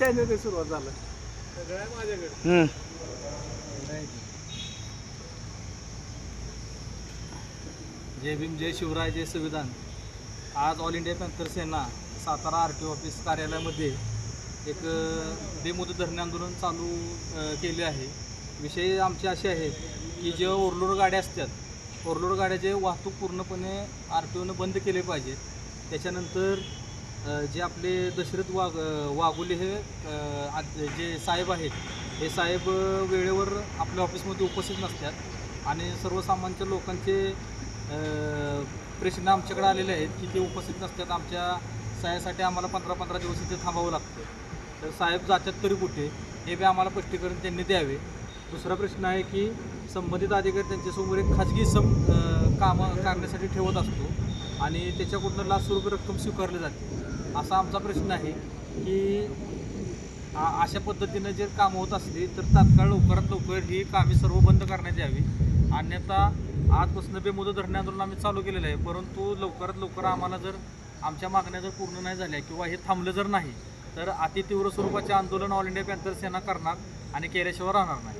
Channel सुरुवात झालं. हम्म. जय भीम जय शिवराय जय संविधान. आज all India panther Sena Satara R T office कार्यालयामध्ये एक अ, बेमुदत धरणे आंदोलन चालू अ, केले आहे. विषय आमचे असे आहेत की जे ओरलोड गाड्या असतात ओरलोड गाड्याचे वाहतूक पूर्णपणे आर टी ओनं बंद केले पाहिजे त्याच्यानंतर जे आपले दशरथ वाघ अ, वाघोले हे जे साहेब आहेत हे साहेब वेळेवर आपल्या ऑफिसमध्ये उपस्थित नसतात आणि सर्वसामान्य लोकांचे प्रश्न आमच्याकडे आलेले आहेत की ते उपस्थित नसतात. आमच्या सहाय्यासाठी आम्हाला पंधरा पंधरा दिवस इथे थांबावं लागतं. तर साहेब जातात तरी कुठे? हे बी आम्हाला स्पष्टीकरण त्यांनी द्यावे. दुसरा प्रश्न आहे की संबंधित अधिकारी त्यांच्यासमोर एक खाजगी सम कामं करण्यासाठी ठेवत असतो. आणि त्याच्याकडून लाख रुपये रक्कम स्वीकारली जाते. असा आमचा प्रश्न आहे की अशा पद्धतीनं जर कामं होत असली तर तात्काळ लवकरात लवकर ही कामे सर्व बंद करण्यात यावी. अन्यथा आजपासून बेमुदत धरणे आंदोलन आम्ही चालू केलेलं आहे. परंतु लवकरात लवकर आम्हाला जर आमच्या मागण्या जर पूर्ण नाही झाल्या किंवा हे थांबलं जर नाही तर अतितीव्र स्वरूपाचे आंदोलन ऑल इंडिया पॅन्थर सेना करणार आणि केल्याशिवाय राहणार नाही.